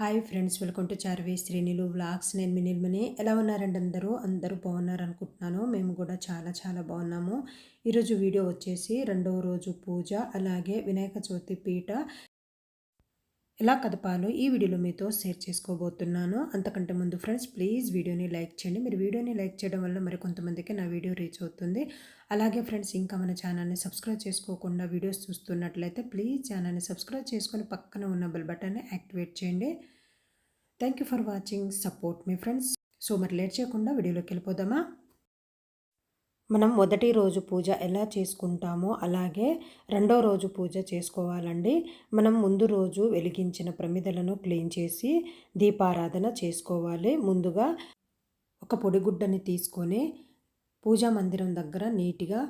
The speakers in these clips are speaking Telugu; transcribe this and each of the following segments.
Hi friends welcome to Charvi శ్రీనిలు vlogs. నేను మీ నిల్మని ఎలా ఉన్నారండి అందరూ? అందరూ బాగున్నారు అనుకుంటున్నాను మేము కూడా చాలా చాలా బాగున్నాము. ఈరోజు వీడియో వచ్చేసి రెండవ రోజు పూజ అలాగే వినాయక చవితి పీట. ఎలా కదపాలో ఈ వీడియోలో మీతో షేర్ చేసుకోబోతున్నాను. అంతకంటే ముందు ఫ్రెండ్స్ ప్లీజ్ వీడియోని లైక్ చేయండి. మీరు వీడియోని లైక్ చేయడం వల్ల మరి కొంతమందికి నా వీడియో రీచ్ అవుతుంది. అలాగే ఫ్రెండ్స్ ఇంకా మన ఛానల్ని సబ్స్క్రైబ్ చేసుకోకుండా వీడియోస్ చూస్తున్నట్లయితే ప్లీజ్ ఛానల్ని సబ్స్క్రైబ్ చేసుకొని పక్కన ఉన్న బెల్ బటన్ని యాక్టివేట్ చేయండి. Thank you for watching. Support me friends. So మరి లేట్ చేయకుండా వీడియోలోకి వెళ్ళిపోదామా? మనం మొదటి రోజు పూజ ఎలా చేసుకుంటామో అలాగే రెండో రోజు పూజ చేసుకోవాలండి. మనం ముందు రోజు వెలిగించిన ప్రమిదలను క్లీన్ చేసి దీపారాధన చేసుకోవాలి. ముందుగా ఒక పొడిగుడ్డని తీసుకొని పూజా మందిరం దగ్గర నీట్గా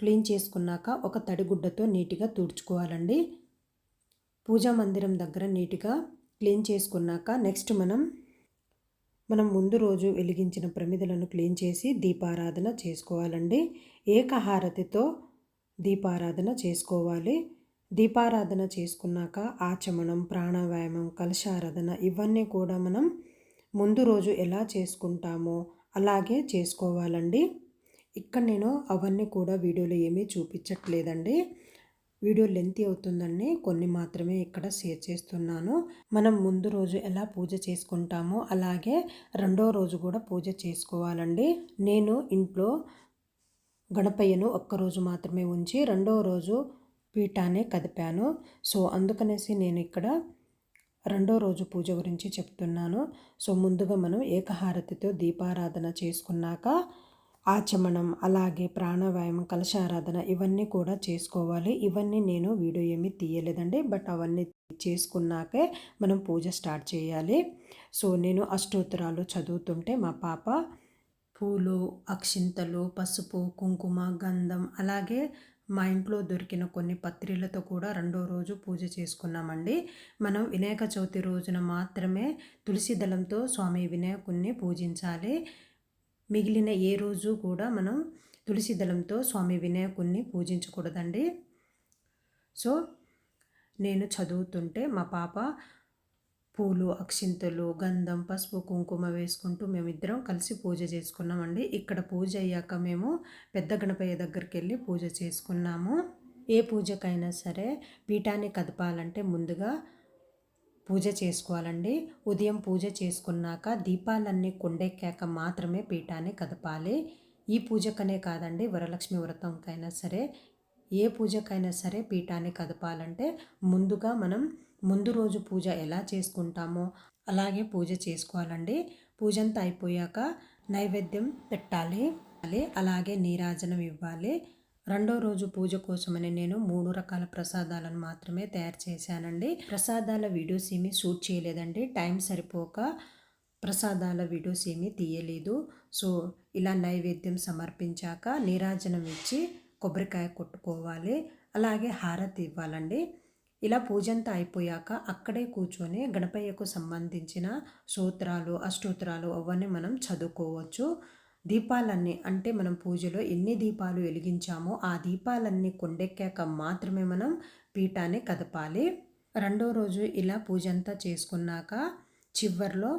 క్లీన్ చేసుకున్నాక ఒక తడిగుడ్డతో నీట్గా తుడుచుకోవాలండి. పూజా మందిరం దగ్గర నీట్గా క్లీన్ చేసుకున్నాక నెక్స్ట్ మనం మనం ముందు రోజు వెలిగించిన ప్రమిదలను క్లీన్ చేసి దీపారాధన చేసుకోవాలండి. ఏకహారతితో దీపారాధన చేసుకోవాలి. దీపారాధన చేసుకున్నాక ఆచమనం ప్రాణాయామం కలశారాధన ఇవన్నీ కూడా మనం ముందు రోజు ఎలా చేసుకుంటామో అలాగే చేసుకోవాలండి. ఇక్కడ నేను అవన్నీ కూడా వీడియోలో ఏమీ చూపించట్లేదండి. వీడియో లెంత్ అవుతుందని కొన్ని మాత్రమే ఇక్కడ షేర్ చేస్తున్నాను. మనం ముందు రోజు ఎలా పూజ చేసుకుంటామో అలాగే రెండో రోజు కూడా పూజ చేసుకోవాలండి. నేను ఇంట్లో గణపయ్యను ఒక్కరోజు మాత్రమే ఉంచి రెండో రోజు పీఠాన్ని కదిపాను. సో అందుకనేసి నేను ఇక్కడ రెండో రోజు పూజ గురించి చెప్తున్నాను. సో ముందుగా మనం ఏకహారతితో దీపారాధన చేసుకున్నాక ఆచమనం అలాగే ప్రాణాయామం కలశారాధన ఇవన్నీ కూడా చేసుకోవాలి. ఇవన్నీ నేను వీడియో ఏమీ తీయలేదండి. బట్ అవన్నీ చేసుకున్నాకే మనం పూజ స్టార్ట్ చేయాలి. సో నేను అష్టోత్తరాలు చదువుతుంటే మా పాప పూలు అక్షింతలు పసుపు కుంకుమ గంధం అలాగే మా ఇంట్లో దొరికిన కొన్ని పత్రిలతో కూడా రెండో రోజు పూజ చేసుకున్నామండి. మనం వినాయక చవితి రోజున మాత్రమే తులసి దళంతో స్వామి వినాయకుణ్ణి పూజించాలి. మిగిలిన ఏ రోజు కూడా మనం తులసి దళంతో స్వామి వినాయకుణ్ణి పూజించకూడదండి. సో నేను చదువుతుంటే మా పాప పూలు అక్షింతలు గంధం పసుపు కుంకుమ వేసుకుంటూ మేమిద్దరం కలిసి పూజ చేసుకున్నామండి. ఇక్కడ పూజ అయ్యాక మేము పెద్ద గణపయ్య దగ్గరికి వెళ్ళి పూజ చేసుకున్నాము. ఏ పూజకైనా సరే పీఠాన్ని కదపాలంటే ముందుగా పూజ చేసుకోవాలండి. ఉదయం పూజ చేసుకున్నాక దీపాలన్నీ కొండెక్కాక మాత్రమే పీఠాన్ని కదపాలి. ఈ పూజకనే కాదండి వరలక్ష్మి వ్రతంకైనా సరే ఏ పూజకైనా సరే పీఠాన్ని కదపాలంటే ముందుగా మనం ముందు రోజు పూజ ఎలా చేసుకుంటామో అలాగే పూజ చేసుకోవాలండి. పూజ అంతా అయిపోయాక నైవేద్యం పెట్టాలి. అలాగే నీరాజనం ఇవ్వాలి. రెండో రోజు పూజ కోసమని నేను మూడు రకాల ప్రసాదాలను మాత్రమే తయారు చేశానండి. ప్రసాదాల వీడియోస్ ఏమీ షూట్ చేయలేదండి. టైం సరిపోక ప్రసాదాల వీడియోస్ ఏమీ తీయలేదు. సో ఇలా నైవేద్యం సమర్పించాక నీరాజనం ఇచ్చి కొబ్బరికాయ కొట్టుకోవాలి. అలాగే హారతి ఇవ్వాలండి. ఇలా పూజంతా అయిపోయాక అక్కడే కూర్చొని గణపయ్యకు సంబంధించిన సూత్రాలు అష్టోత్తరాలు అవన్నీ మనం చదువుకోవచ్చు. దీపాలన్నీ అంటే మనం పూజలో ఎన్ని దీపాలు వెలిగించామో ఆ దీపాలన్నీ కొండెక్కాక మాత్రమే మనం పీఠాన్ని కదపాలి. రెండో రోజు ఇలా పూజ అంతా చేసుకున్నాక చివరిలో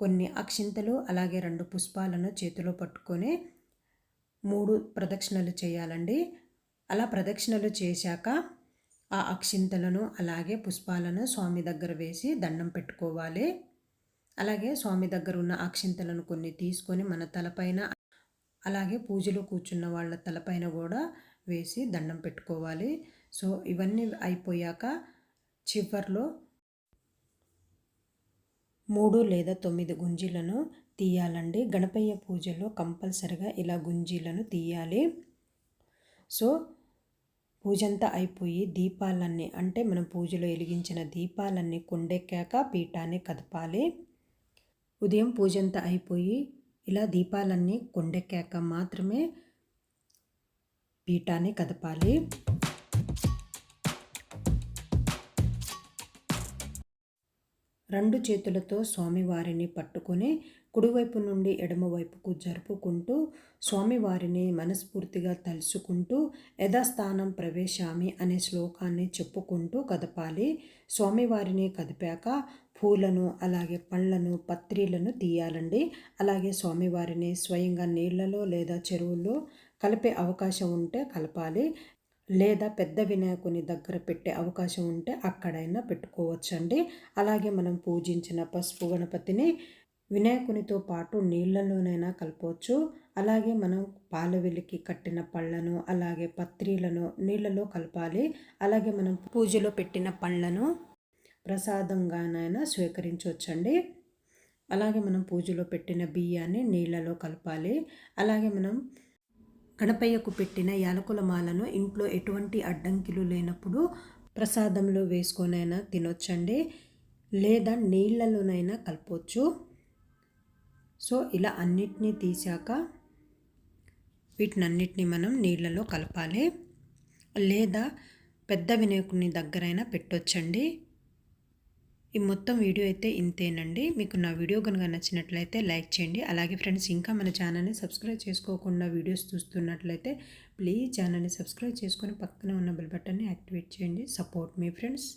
కొన్ని అక్షింతలు అలాగే రెండు పుష్పాలను చేతిలో పట్టుకొని మూడు ప్రదక్షిణలు చేయాలండి. అలా ప్రదక్షిణలు చేశాక ఆ అక్షింతలను అలాగే పుష్పాలను స్వామి దగ్గర వేసి దండం పెట్టుకోవాలి. అలాగే స్వామి దగ్గర ఉన్న అక్షింతలను కొన్ని తీసుకొని మన తలపైన అలాగే పూజలో కూర్చున్న వాళ్ళ తలపైన కూడా వేసి దండం పెట్టుకోవాలి. సో ఇవన్నీ అయిపోయాక చివర్లో మూడు లేదా తొమ్మిది గుంజీలను తీయాలండి. గణపయ్య పూజలో కంపల్సరిగా ఇలా గుంజీలను తీయాలి. సో పూజంతా అయిపోయి దీపాలన్నీ అంటే మనం పూజలో వెలిగించిన దీపాలన్నీ కొండెక్కాక పీఠాన్ని కదపాలి. ఉదయం పూజంతా అయిపోయి ఇలా దీపాలన్నీ కొండెక్కాక మాత్రమే పీఠాన్ని కదపాలి. రెండు చేతులతో స్వామివారిని పట్టుకొని కుడివైపు నుండి ఎడమవైపుకు జరుపుకుంటూ స్వామివారిని మనస్ఫూర్తిగా తలుచుకుంటూ యథాస్థానం ప్రవేశామి అనే శ్లోకాన్ని చెప్పుకుంటూ కదపాలి. స్వామివారిని కదిపాక పూలను అలాగే పళ్ళను పత్రీలను తీయాలండి. అలాగే స్వామివారిని స్వయంగా నీళ్ళలో లేదా చెరువుల్లో కలిపే అవకాశం ఉంటే కలపాలి. లేదా పెద్ద వినాయకుని దగ్గర పెట్టే అవకాశం ఉంటే అక్కడైనా పెట్టుకోవచ్చండి. అలాగే మనం పూజించిన పసుపు గణపతిని వినాయకునితో పాటు నీళ్ళలోనైనా కలపవచ్చు. అలాగే మనం పాల వెలికి కట్టిన పళ్ళను అలాగే పత్రీలను నీళ్ళలో కలపాలి. అలాగే మనం పూజలో పెట్టిన పళ్ళను ప్రసాదంగానైనా స్వీకరించవచ్చండి. అలాగే మనం పూజలో పెట్టిన బియ్యాన్ని నీళ్ళలో కలపాలి. అలాగే మనం గణపయ్యకు పెట్టిన యాలకుల మాలను ఇంట్లో ఎటువంటి అడ్డంకిలు లేనప్పుడు ప్రసాదంలో వేసుకొనైనా తినొచ్చండి. లేదా నీళ్ళలోనైనా కలపవచ్చు. సో ఇలా అన్నిటినీ తీసాక వీటినన్నిటిని మనం నీళ్ళలో కలపాలి. లేదా పెద్ద వినాయకుని దగ్గరైనా పెట్టొచ్చండి. ఈ మొత్తం వీడియో అయితే ఇంతేనండి. మీకు నా వీడియో కనుక నచ్చినట్లయితే లైక్ చేయండి. అలాగే ఫ్రెండ్స్ ఇంకా మన ఛానల్ని సబ్స్క్రైబ్ చేసుకోకుండా వీడియోస్ చూస్తున్నట్లయితే ప్లీజ్ ఛానల్ని సబ్స్క్రైబ్ చేసుకొని పక్కన ఉన్న బెల్ బటన్ని యాక్టివేట్ చేయండి. సపోర్ట్ మీ ఫ్రెండ్స్.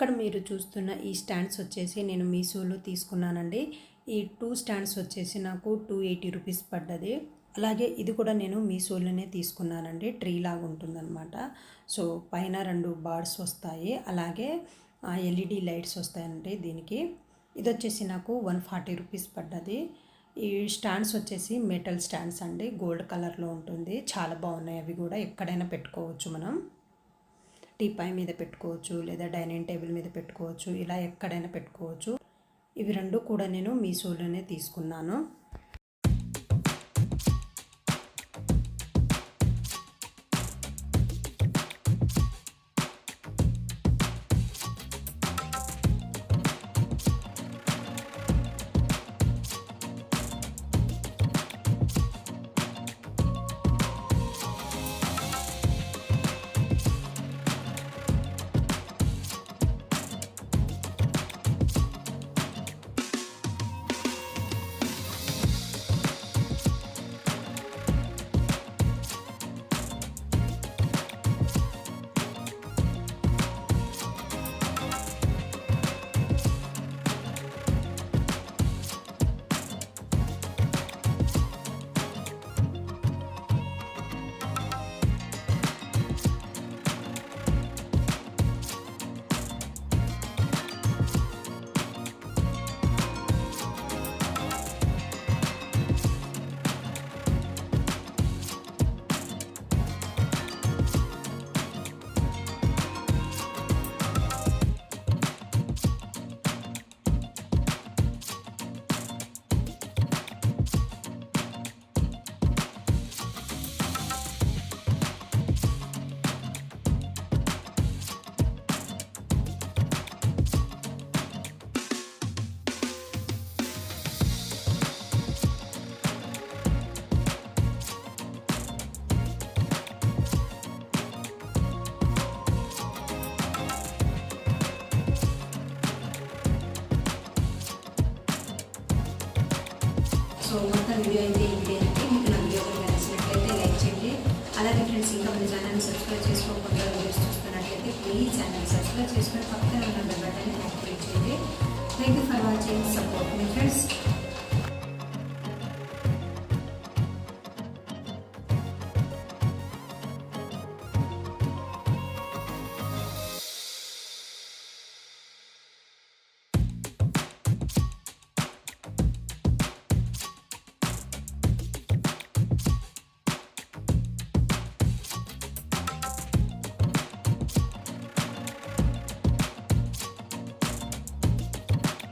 ఇక్కడ మీరు చూస్తున్న ఈ స్టాండ్స్ వచ్చేసి నేను మీషోలో తీసుకున్నానండి. ఈ టూ స్టాండ్స్ వచ్చేసి నాకు టూ ఎయిటీ రూపీస్ పడ్డది. అలాగే ఇది కూడా నేను మీషోలోనే తీసుకున్నానండి. ట్రీ లాగా ఉంటుందన్నమాట. సో పైన రెండు బార్స్ వస్తాయి. అలాగే ఎల్ఈడి లైట్స్ వస్తాయండి దీనికి. ఇది వచ్చేసి నాకు వన్ ఫార్టీ రూపీస్ పడ్డది. ఈ స్టాండ్స్ వచ్చేసి మెటల్ స్టాండ్స్ అండి. గోల్డ్ కలర్లో ఉంటుంది. చాలా బాగున్నాయి అవి కూడా. ఎక్కడైనా పెట్టుకోవచ్చు మనం. టీపాయ్ మీద పెట్టుకోవచ్చు లేదా డైనింగ్ టేబుల్ మీద పెట్టుకోవచ్చు ఇలా ఎక్కడైనా పెట్టుకోవచ్చు. ఇవి రెండు కూడా నేను మీషోలోనే తీసుకున్నాను. అలాగే ఫ్రెండ్స్ ఇంకా మన ఛానల్ని సబ్స్క్రైబ్ చేసుకోకుండా వీడియోస్ చూస్తున్నట్లయితే ప్లీజ్ ఛానల్ సబ్స్క్రైబ్ చేసుకుని పక్కన ఉన్న బెల్ బటన్ని యాక్టివేట్ చేయండి thank you for watching support me friends